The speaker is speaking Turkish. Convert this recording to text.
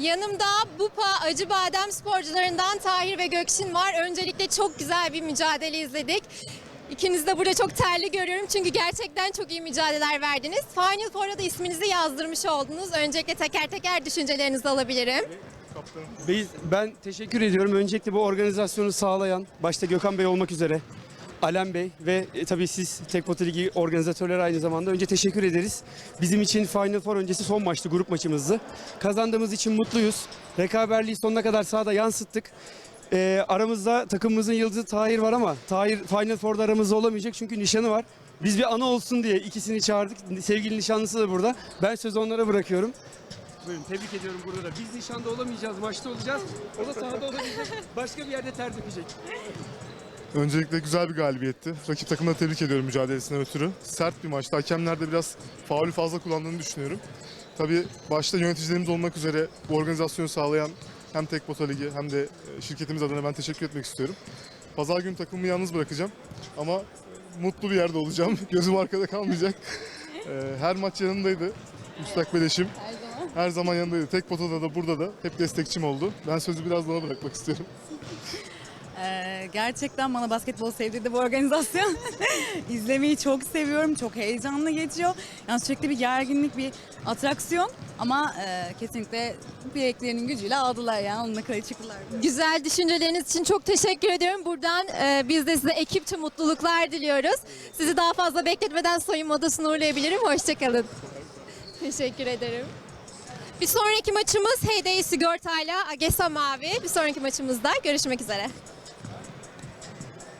Yanımda Bupa Acıbadem sporcularından Tahir ve Gökşin var. Öncelikle çok güzel bir mücadele izledik. İkiniz de burada çok terli görüyorum çünkü gerçekten çok iyi mücadeleler verdiniz. Final Four'da da isminizi yazdırmış oldunuz. Öncelikle teker teker düşüncelerinizi alabilirim. Biz, ben teşekkür ediyorum. Öncelikle bu organizasyonu sağlayan, başta Gökhan Bey olmak üzere, Alem Bey ve e, tabii siz Tekpota Ligi organizatörleri aynı zamanda önce teşekkür ederiz. Bizim için Final Four öncesi son maçtı, grup maçımızdı. Kazandığımız için mutluyuz. Rekaberliği sonuna kadar sahada yansıttık. Ee, aramızda takımımızın yıldızı Tahir var ama Tahir Final Four'da aramızda olamayacak çünkü nişanı var. Biz bir ana olsun diye ikisini çağırdık. Sevgili nişanlısı da burada. Ben sözü onlara bırakıyorum. Buyurun tebrik ediyorum burada da. Biz nişanda olamayacağız, maçta olacağız. O da sahada olamayacak. Başka bir yerde ter dökecek. Öncelikle güzel bir galibiyetti. Rakip takımı da tebrik ediyorum mücadelesinden ötürü. Sert bir maçtı. Hakemler de biraz faulü fazla kullandığını düşünüyorum. Tabii başta yöneticilerimiz olmak üzere bu organizasyonu sağlayan hem Tekpota Ligi hem de e, şirketimiz adına ben teşekkür etmek istiyorum. Pazar günü takımımı yalnız bırakacağım ama mutlu bir yerde olacağım. Gözüm arkada kalmayacak. E, Her maç yanındaydı. Müstakbel eşim. Her zaman yanındaydı. Tekpota'da da burada da hep destekçim oldu. Ben sözü biraz bana bırakmak istiyorum. Ee, gerçekten bana basketbol sevdirdi bu organizasyon. İzlemeyi çok seviyorum. Çok heyecanlı geçiyor. Yani sürekli bir gerginlik, bir atraksiyon. Ama e, kesinlikle bileklerinin gücüyle aldılar yani. Onunla kadar çıktılar. Güzel düşünceleriniz için çok teşekkür ediyorum. Buradan e, biz de size ekipçe mutluluklar diliyoruz. Sizi daha fazla bekletmeden soyunma odasına uğurlayabilirim. Hoşçakalın. Teşekkür ederim. Bir sonraki maçımız Heyday Sigorta'yla Agesa Mavi. Bir sonraki maçımızda görüşmek üzere.